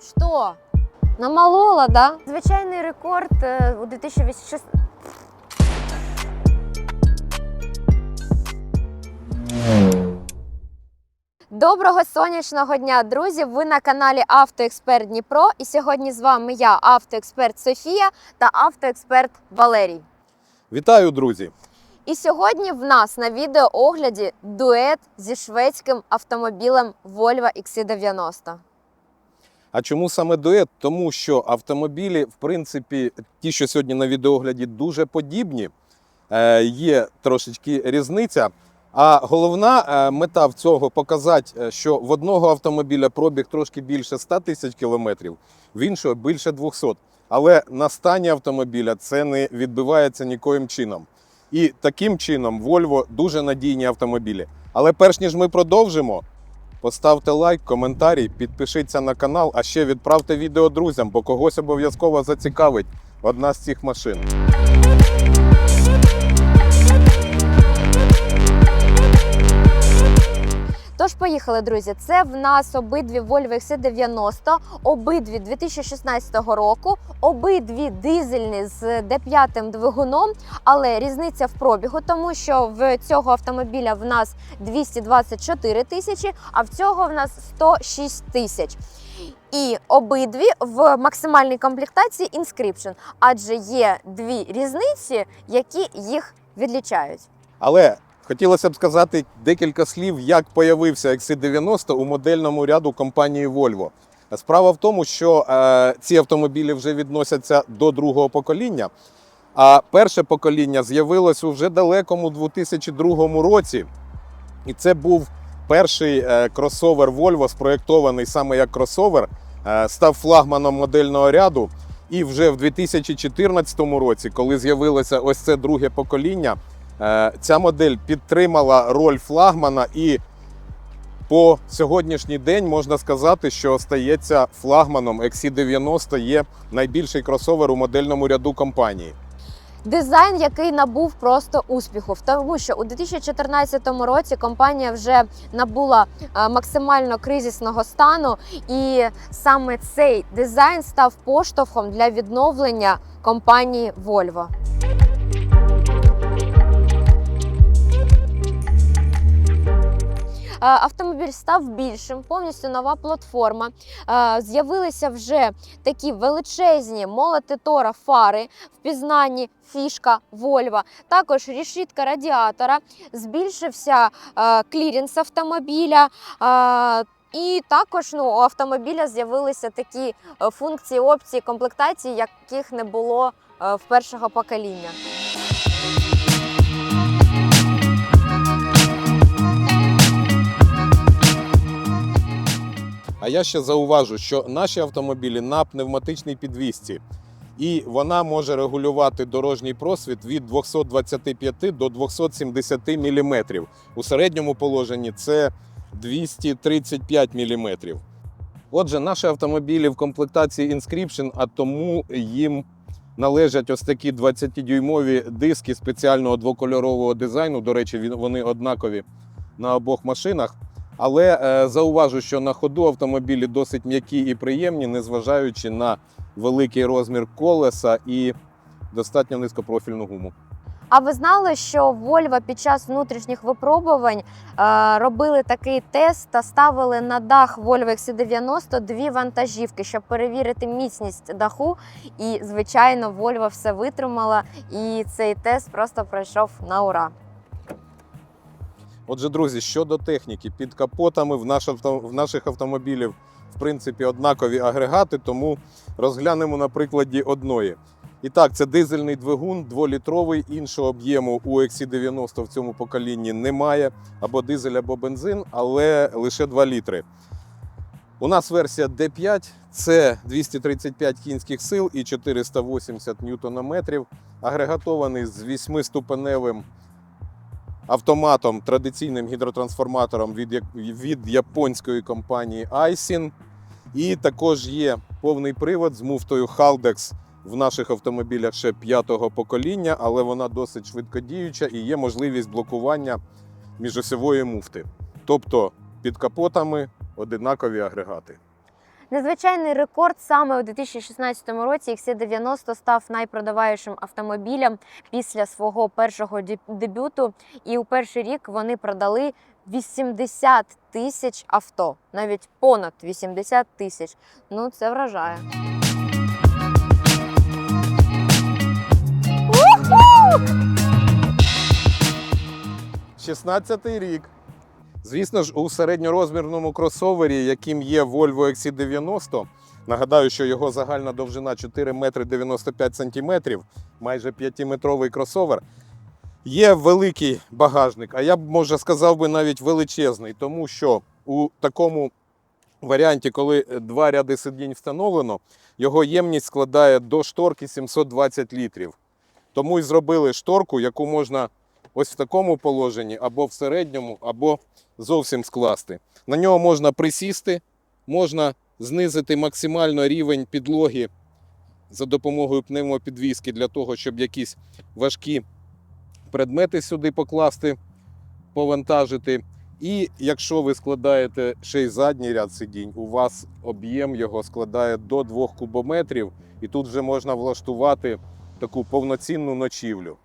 Що? Намалола, да? Звичайний рекорд е, у 2016 Доброго сонячного дня, друзі! Ви на каналі Автоексперт Дніпро. І сьогодні з вами я, автоексперт Софія та автоексперт Валерій. Вітаю, друзі! І сьогодні в нас на відеоогляді дует зі шведським автомобілем Volvo XC90. А чому саме дует? Тому що автомобілі, в принципі, ті, що сьогодні на відеогляді, дуже подібні. Е, є трошечки різниця. А головна е, мета в цього показати, е, що в одного автомобіля пробіг трошки більше 100 тисяч кілометрів, в іншого більше 200. Але на стані автомобіля це не відбивається нікоїм чином. І таким чином Volvo дуже надійні автомобілі. Але перш ніж ми продовжимо, Поставте лайк, коментарі, підпишіться на канал, а ще відправте відео друзям, бо когось обов'язково зацікавить одна з цих машин. Тож поїхали, друзі. Це в нас обидві Volvo XC90, обидві 2016 року, обидві дизельні з D5 двигуном, але різниця в пробігу, тому що в цього автомобіля в нас 224 тисячі, а в цього в нас 106 тисяч. І обидві в максимальній комплектації Inscription, адже є дві різниці, які їх відлічають. Але хотілося б сказати декілька слів, як появився XC90 у модельному ряду компанії Volvo. Справа в тому, що е, ці автомобілі вже відносяться до другого покоління. А перше покоління з'явилось у вже далекому 2002 році. І це був перший е, кросовер Volvo, спроєктований саме як кросовер, е, став флагманом модельного ряду. І вже в 2014 році, коли з'явилося ось це друге покоління, ця модель підтримала роль флагмана і по сьогоднішній день можна сказати, що стається флагманом XC90 є найбільший кросовер у модельному ряду компанії. Дизайн, який набув просто успіху, тому що у 2014 році компанія вже набула е, максимально кризисного стану, і саме цей дизайн став поштовхом для відновлення компанії Volvo. Автомобіль став більшим, повністю нова платформа. Е, З'явилися вже такі величезні молотитора фари, впізнані фішка Volvo. Також решітка радіатора, збільшився е, кліренс автомобіля. е, І також ну, у автомобіля з'явилися такі е, функції, опції комплектації, яких не було е, в першого покоління. А я ще зауважу, що наші автомобілі на пневматичній підвісці, і вона може регулювати дорожній просвіт від 225 до 270 мм. У середньому положенні це 235 мм. Отже, наші автомобілі в комплектації Inscription, а тому їм належать ось такі 20-дюймові диски спеціального двокольорового дизайну. До речі, вони однакові на обох машинах. Але е, зауважу, що на ходу автомобілі досить м'які і приємні, незважаючи на великий розмір колеса і достатньо низькопрофільну гуму. А ви знали, що Volvo під час внутрішніх випробувань е, робили такий тест та ставили на дах Volvo XC90 дві вантажівки, щоб перевірити міцність даху. І, звичайно, Volvo все витримала, і цей тест просто пройшов на ура. Отже, друзі, щодо техніки, під капотами в, наш в наших автомобілів в принципі однакові агрегати, тому розглянемо на прикладі одної. І так, це дизельний двигун, 2-літровий, іншого об'єму у XC90 в цьому поколінні немає, або дизель, або бензин, але лише 2 літри. У нас версія D5, це 235 кінських сил і 480 ньютонометрів, агрегатований з 8-ступеневим автоматом, традиційним гідротрансформатором від, від японської компанії Aisin. І також є повний привод з муфтою Haldex в наших автомобілях ще п'ятого покоління, але вона досить швидкодіюча і є можливість блокування міжосьової муфти. Тобто під капотами одинакові агрегати. Незвичайний рекорд саме у 2016 році XC90 став найпродаваючим автомобілем після свого першого деб- дебюту. І у перший рік вони продали 80 тисяч авто, навіть понад 80 тисяч. Ну це вражає. 16-й рік. Звісно ж, у середньорозмірному кросовері, яким є Volvo XC90, нагадаю, що його загальна довжина 4 метри 95 сантиметрів, майже 5-метровий кросовер, є великий багажник, а я б, може, сказав би навіть величезний, тому що у такому варіанті, коли два ряди сидінь встановлено, його ємність складає до шторки 720 літрів. Тому і зробили шторку, яку можна ось в такому положенні, або в середньому, або зовсім скласти. На нього можна присісти, можна знизити максимально рівень підлоги за допомогою пневмопідвіски для того, щоб якісь важкі предмети сюди покласти, повантажити. І якщо ви складаєте ще й задній ряд сидінь, у вас об'єм його складає до 2 кубометрів, і тут вже можна влаштувати таку повноцінну ночівлю.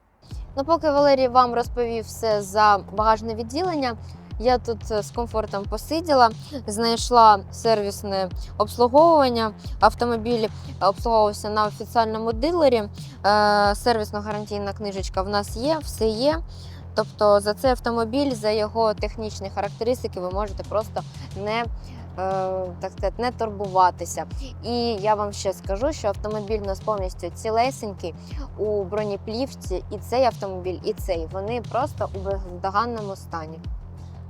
Ну, поки Валерій вам розповів все за багажне відділення, я тут е, з комфортом посиділа, знайшла сервісне обслуговування. Автомобіль обслуговувався на офіціальному дилері. Е, Сервісно-гарантійна книжечка в нас є, все є. Тобто за цей автомобіль, за його технічні характеристики, ви можете просто не, е, так сказати, не турбуватися. І я вам ще скажу, що автомобіль у нас повністю цілесенький у бронеплівці, і цей автомобіль, і цей. Вони просто у бездоганному стані.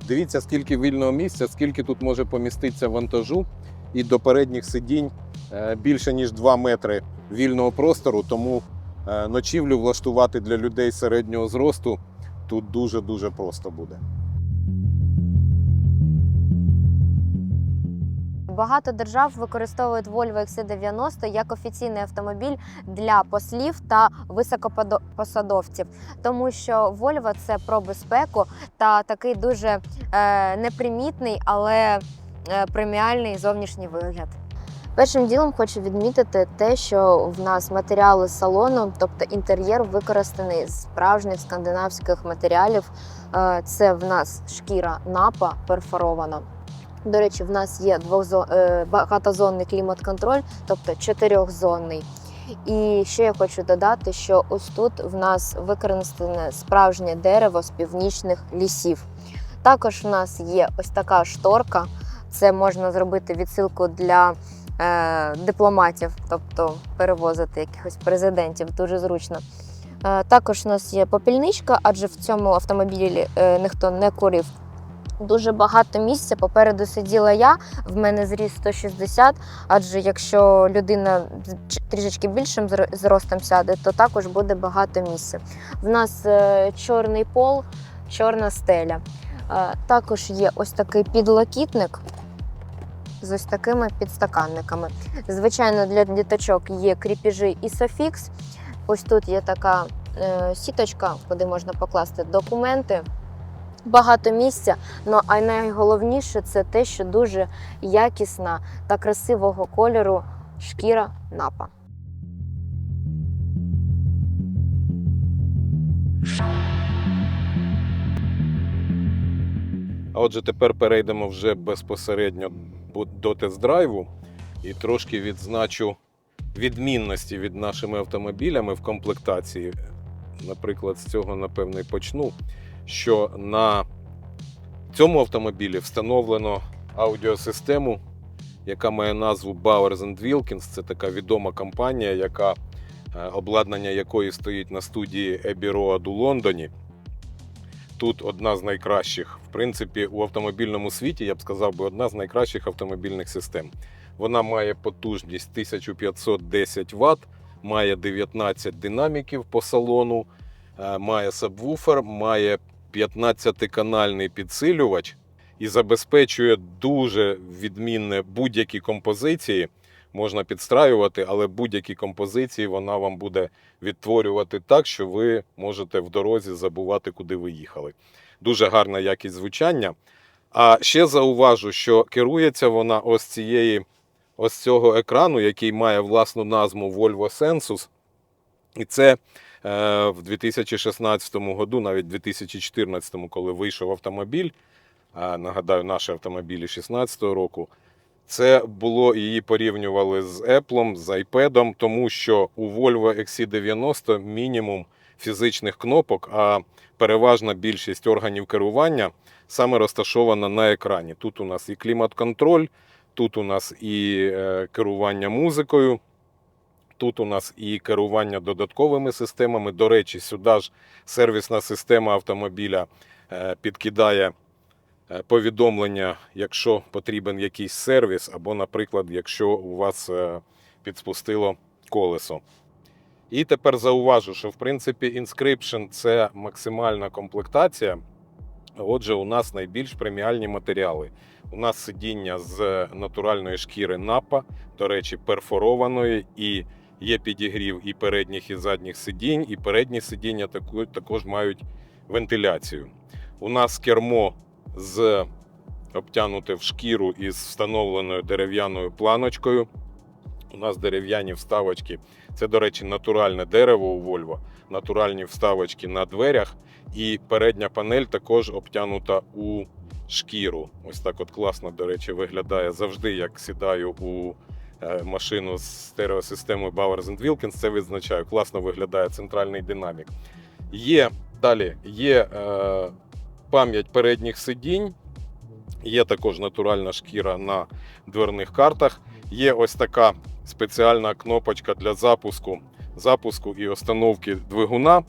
Дивіться, скільки вільного місця, скільки тут може поміститися вантажу, і до передніх сидінь е, більше ніж 2 метри вільного простору. Тому е, ночівлю влаштувати для людей середнього зросту тут дуже-дуже просто буде. Багато держав використовують Volvo XC90 як офіційний автомобіль для послів та високопосадовців, тому що Volvo – це про безпеку та такий дуже е, непримітний, але е, преміальний зовнішній вигляд. Першим ділом хочу відмітити те, що в нас матеріали салону, тобто інтер'єр, використаний з справжніх скандинавських матеріалів. Е, Це в нас шкіра напа перфорована. До речі, в нас є е, багатозонний клімат-контроль, тобто чотирьохзонний. І ще я хочу додати, що ось тут в нас використане справжнє дерево з північних лісів. Також в нас є ось така шторка. Це можна зробити відсилку для е, дипломатів, тобто перевозити якихось президентів, дуже зручно. Е, також у нас є попільничка, адже в цьому автомобілі е, ніхто не курив. Дуже багато місця. Попереду сиділа я, в мене зріс 160, адже якщо людина трішечки більшим зростом сяде, то також буде багато місця. В нас е, чорний пол, чорна стеля. Е, також є ось такий підлокітник з ось такими підстаканниками. Звичайно, для діточок є кріпіжі і софікс. Ось тут є така е, сіточка, куди можна покласти документи. Багато місця, ну а найголовніше це те, що дуже якісна та красивого кольору шкіра напа. А отже, тепер перейдемо вже безпосередньо до тест-драйву і трошки відзначу відмінності від нашими автомобілями в комплектації. Наприклад, з цього напевно і почну. Що на цьому автомобілі встановлено аудіосистему, яка має назву Bowers Wilkins. Це така відома компанія, яка е, обладнання якої стоїть на студії Abbey Road у Лондоні. Тут одна з найкращих, в принципі, у автомобільному світі, я б сказав би, одна з найкращих автомобільних систем. Вона має потужність 1510 Вт, має 19 динаміків по салону, е, має сабвуфер, має 15-канальний підсилювач і забезпечує дуже відмінне будь-які композиції. Можна підстраювати, але будь-які композиції вона вам буде відтворювати так, що ви можете в дорозі забувати, куди ви їхали. Дуже гарна якість звучання. А ще зауважу, що керується вона ось цієї ось цього екрану, який має власну назву Volvo Sensus. І це в 2016 году, навіть 2014, коли вийшов автомобіль, нагадаю, наші автомобілі 2016 року. Це було її порівнювали з Apple, з iPad, тому що у Volvo XC90 мінімум фізичних кнопок, а переважна більшість органів керування саме розташована на екрані. Тут у нас і клімат-контроль, тут у нас і е, керування музикою, тут у нас і керування додатковими системами. До речі, сюди ж сервісна система автомобіля е, підкидає е, повідомлення, якщо потрібен якийсь сервіс, або, наприклад, якщо у вас е, підспустило колесо. І тепер зауважу, що в принципі Inscription це максимальна комплектація. Отже, у нас найбільш преміальні матеріали. У нас сидіння з натуральної шкіри напа, до речі, перфорованої, і є підігрів і передніх, і задніх сидінь, і передні сидіння також мають вентиляцію. У нас кермо з обтянуте в шкіру із встановленою дерев'яною планочкою. У нас дерев'яні вставочки. Це, до речі, натуральне дерево у Volvo, натуральні вставочки на дверях. І передня панель також обтянута у шкіру. Ось так от класно, до речі, виглядає завжди, як сідаю у машину з стереосистемою Bowers Wilkins. Це відзначаю. Класно виглядає центральний динамік. Є далі є е, пам'ять передніх сидінь, є також натуральна шкіра на дверних картах. Є ось така спеціальна кнопочка для запуску, запуску і установки двигуна.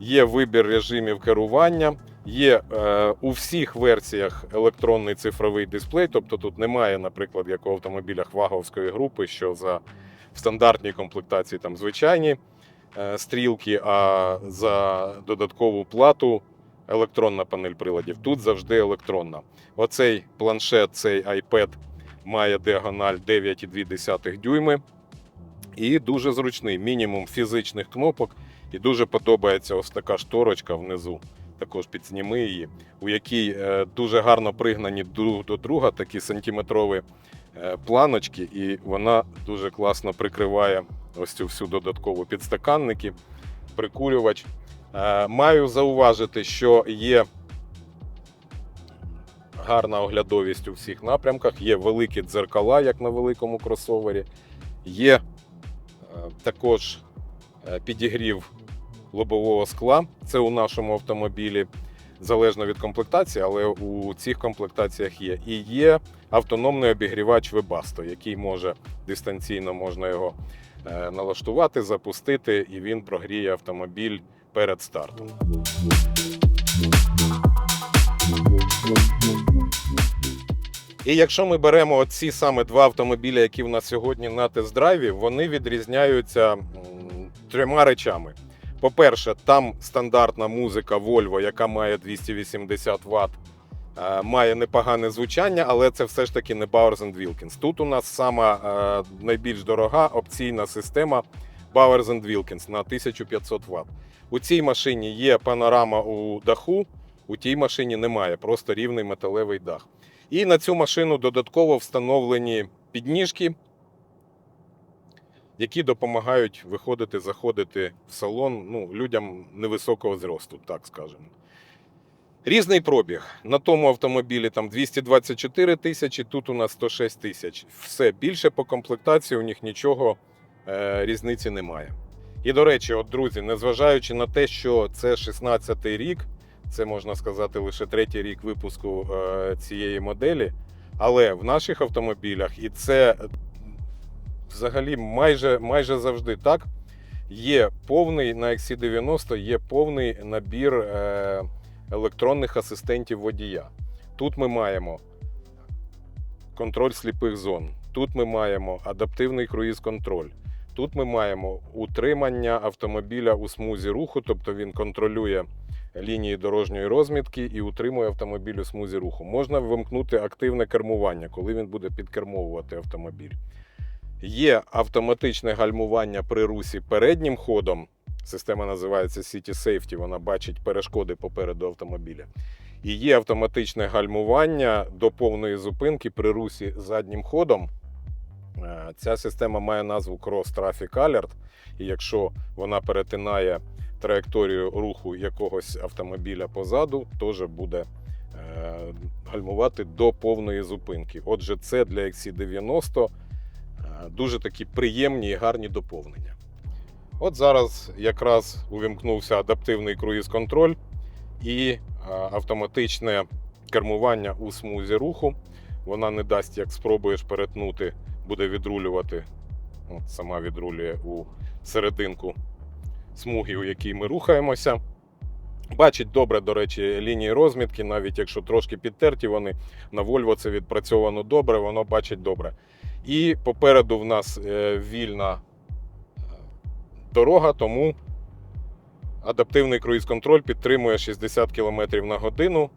Є вибір режимів керування. Є е, у всіх версіях електронний цифровий дисплей, тобто тут немає, наприклад, як у автомобілях ваговської групи, що за в стандартній комплектації там звичайні е, стрілки, а за додаткову плату електронна панель приладів. Тут завжди електронна. Оцей планшет, цей iPad має діагональ 9,2 дюйми. І дуже зручний. Мінімум фізичних кнопок. І дуже подобається ось така шторочка внизу. Також підзніми її, у якій е, дуже гарно пригнані друг до друга такі сантиметрові е, планочки, і вона дуже класно прикриває ось цю всю додаткову підстаканники, прикурювач. Е, Маю зауважити, що є гарна оглядовість у всіх напрямках, є великі дзеркала, як на великому кросовері, є також підігрів лобового скла. Це у нашому автомобілі залежно від комплектації, але у цих комплектаціях є. І є автономний обігрівач Webasto, який може дистанційно можна його е, налаштувати, запустити, і він прогріє автомобіль перед стартом. І якщо ми беремо оці саме два автомобілі, які в нас сьогодні на тест-драйві, вони відрізняються трьома речами. По-перше, там стандартна музика Volvo, яка має 280 Вт, е, має непогане звучання, але це все ж таки не Bowers Wilkins. Тут у нас сама е, найбільш дорога опційна система Bowers Wilkins на 1500 Вт. У цій машині є панорама у даху, у тій машині немає, просто рівний металевий дах. І на цю машину додатково встановлені підніжки, які допомагають виходити, заходити в салон ну, людям невисокого зросту, так скажемо. Різний пробіг. На тому автомобілі там 224 тисячі, тут у нас 106 тисяч. Все більше по комплектації у них нічого е, різниці немає. І до речі, от друзі, незважаючи на те, що це 16-й рік, це можна сказати лише третій рік випуску е, цієї моделі. Але в наших автомобілях, і це взагалі майже, майже завжди так, є повний на XC90 є повний набір е, електронних асистентів водія. Тут ми маємо контроль сліпих зон, тут ми маємо адаптивний круїз-контроль. Тут ми маємо утримання автомобіля у смузі руху, тобто він контролює лінії дорожньої розмітки і утримує автомобіль у смузі руху. Можна вимкнути активне кермування, коли він буде підкермовувати автомобіль. Є автоматичне гальмування при русі переднім ходом. Система називається City Safety, вона бачить перешкоди попереду автомобіля. І є автоматичне гальмування до повної зупинки при русі заднім ходом. Е, Ця система має назву Cross Traffic Alert, і якщо вона перетинає траєкторію руху якогось автомобіля позаду, теж буде е, гальмувати до повної зупинки. Отже, це для XC90 е, дуже такі приємні і гарні доповнення. От зараз якраз увімкнувся адаптивний круїз-контроль і е, автоматичне кермування у смузі руху. Вона не дасть, як спробуєш перетнути, буде відрулювати. От сама відрулює у серединку смуги, у якій ми рухаємося. Бачить добре, до речі, лінії розмітки, навіть якщо трошки підтерті вони на Volvo це відпрацьовано добре, воно бачить добре. І попереду в нас е, вільна е, дорога, тому адаптивний круїз-контроль підтримує 60 км на годину,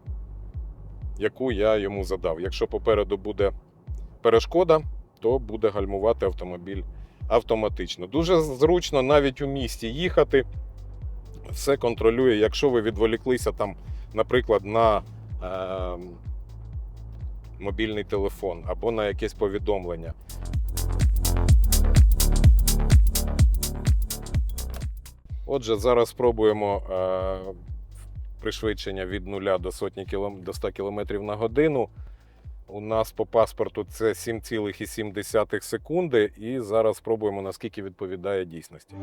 яку я йому задав. Якщо попереду буде перешкода, то буде гальмувати автомобіль автоматично. Дуже зручно навіть у місті їхати. Все контролює. Якщо ви відволіклися там, наприклад, на е, мобільний телефон або на якесь повідомлення. Отже, зараз спробуємо е, пришвидшення від 0 до сотні кілом... до 100 км на годину. У нас по паспорту це 7,7 секунди, і зараз спробуємо наскільки відповідає дійсності.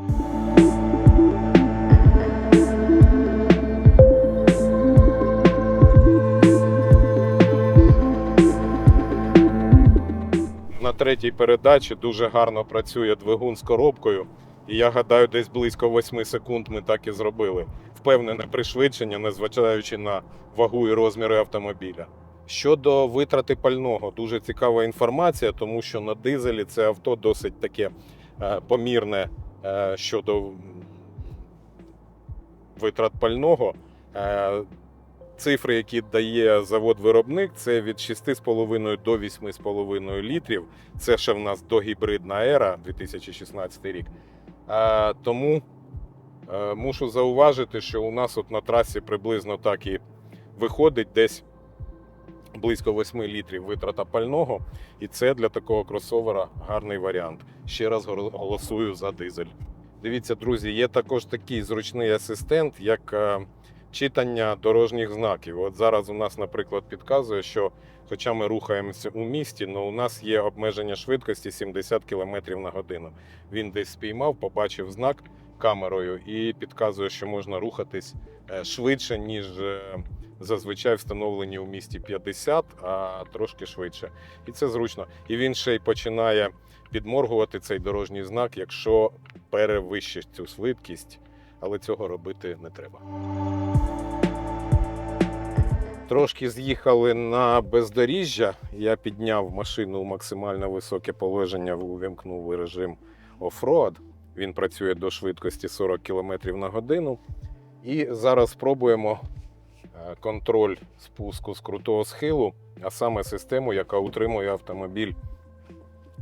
На третій передачі дуже гарно працює двигун з коробкою. І я гадаю, десь близько 8 секунд ми так і зробили. Впевнене пришвидшення, незважаючи на вагу і розміри автомобіля. Щодо витрати пального, дуже цікава інформація, тому що на дизелі це авто досить таке е, помірне е, щодо витрат пального. Цифри, які дає завод-виробник, це від 6,5 до 8,5 літрів. Це ще в нас догібридна ера 2016 рік. Е, тому е, мушу зауважити, що у нас от на трасі приблизно так і виходить десь близько 8 літрів витрата пального. І це для такого кросовера гарний варіант. Ще раз голосую за дизель. Дивіться, друзі, є також такий зручний асистент, як е, читання дорожніх знаків. От зараз у нас, наприклад, підказує, що хоча ми рухаємося у місті, але у нас є обмеження швидкості 70 км на годину. Він десь спіймав, побачив знак камерою і підказує, що можна рухатись е, швидше, ніж е, зазвичай встановлені у місті 50, а трошки швидше. І це зручно. І він ще й починає підморгувати цей дорожній знак, якщо перевищить цю швидкість, але цього робити не треба. Трошки з'їхали на бездоріжжя. Я підняв машину у максимально високе положення, увімкнув режим оффроад. Він працює до швидкості 40 км на годину. І зараз спробуємо е, контроль спуску з крутого схилу, а саме систему, яка утримує автомобіль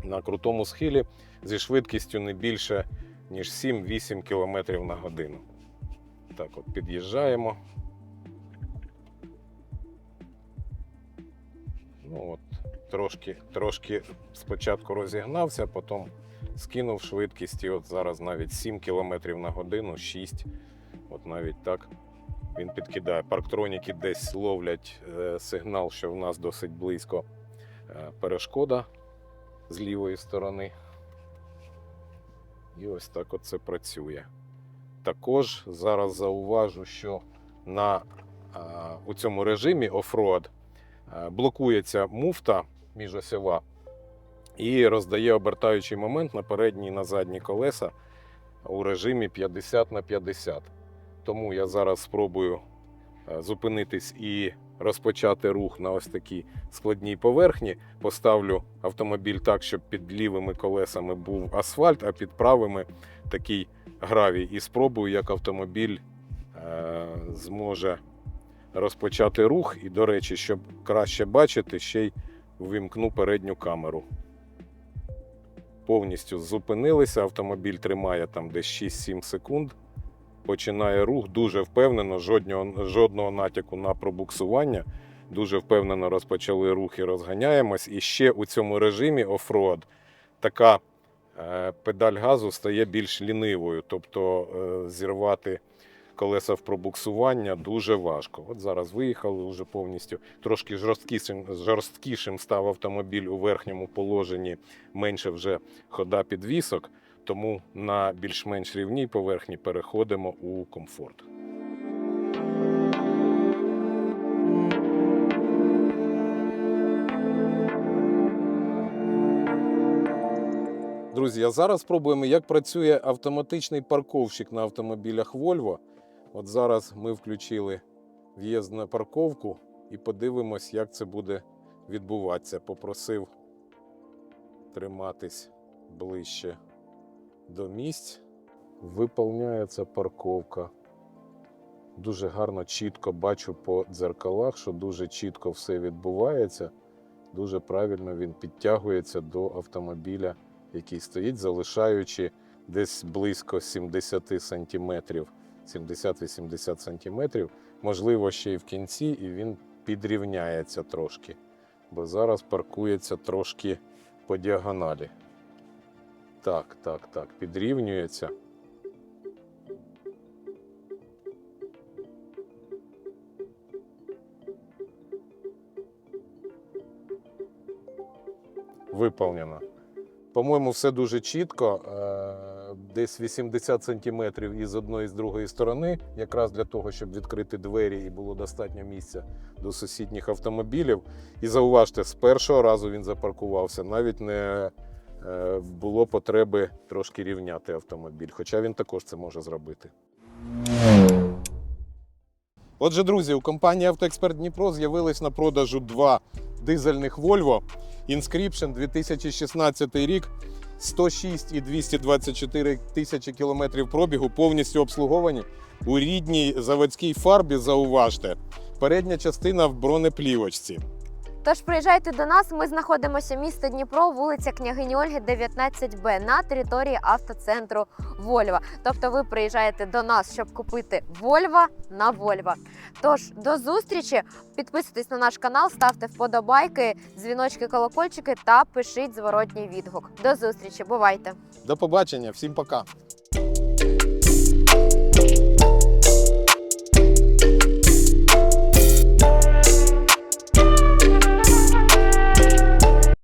на крутому схилі зі швидкістю не більше ніж 7-8 км на годину. Так, от під'їжджаємо. Ну от, трошки, трошки спочатку розігнався, потім скинув швидкість, і от зараз навіть 7 км на годину, 6. От навіть так він підкидає. Парктроніки десь ловлять е, сигнал, що в нас досить близько е, перешкода з лівої сторони. І ось так от це працює. Також зараз зауважу, що на, а, у цьому режимі оффроад а, блокується муфта міжосьова і роздає обертаючий момент на передні і на задні колеса у режимі 50 на 50. Тому я зараз спробую е, зупинитись і розпочати рух на ось такій складній поверхні. Поставлю автомобіль так, щоб під лівими колесами був асфальт, а під правими такий гравій. І спробую, як автомобіль е, зможе розпочати рух. І, до речі, щоб краще бачити, ще й ввімкну передню камеру. Повністю зупинилися, автомобіль тримає там десь 6-7 секунд. Починає рух дуже впевнено, жодного, жодного натяку на пробуксування. Дуже впевнено розпочали рух і розганяємось. І ще у цьому режимі оффроад така е, педаль газу стає більш лінивою, тобто е, зірвати колеса в пробуксування дуже важко. От зараз виїхали вже повністю. Трошки жорсткішим, жорсткішим став автомобіль у верхньому положенні, менше вже хода підвісок, тому на більш-менш рівній поверхні переходимо у комфорт. Друзі, а зараз спробуємо, як працює автоматичний парковщик на автомобілях Volvo. От зараз ми включили в'їзд на парковку і подивимось, як це буде відбуватися. Попросив триматись ближче до місць. Виповняється парковка. Дуже гарно, чітко бачу по дзеркалах, що дуже чітко все відбувається. Дуже правильно він підтягується до автомобіля, який стоїть, залишаючи десь близько 70 сантиметрів, 70-80 сантиметрів. Можливо, ще й в кінці, і він підрівняється трошки, бо зараз паркується трошки по діагоналі. Так, так, так, підрівнюється. Виповнено. По-моєму, все дуже чітко. Десь 80 сантиметрів із одної і з другої сторони, якраз для того, щоб відкрити двері і було достатньо місця до сусідніх автомобілів. І зауважте, з першого разу він запаркувався. Навіть не е, було потреби трошки рівняти автомобіль, хоча він також це може зробити. Отже, друзі, у компанії «Автоексперт Дніпро з'явились на продажу два дизельних Volvo. Inscription 2016 рік, 106 і 224 тисячі кілометрів пробігу, повністю обслуговані у рідній заводській фарбі. Зауважте, передня частина в бронеплівочці. Тож приїжджайте до нас. Ми знаходимося місто Дніпро, вулиця Княгині Ольги, 19Б на території автоцентру Вольва. Тобто ви приїжджаєте до нас, щоб купити Вольва на Вольва. Тож до зустрічі. Підписуйтесь на наш канал, ставте вподобайки, дзвіночки, колокольчики та пишіть зворотній відгук. До зустрічі, бувайте! До побачення, всім пока!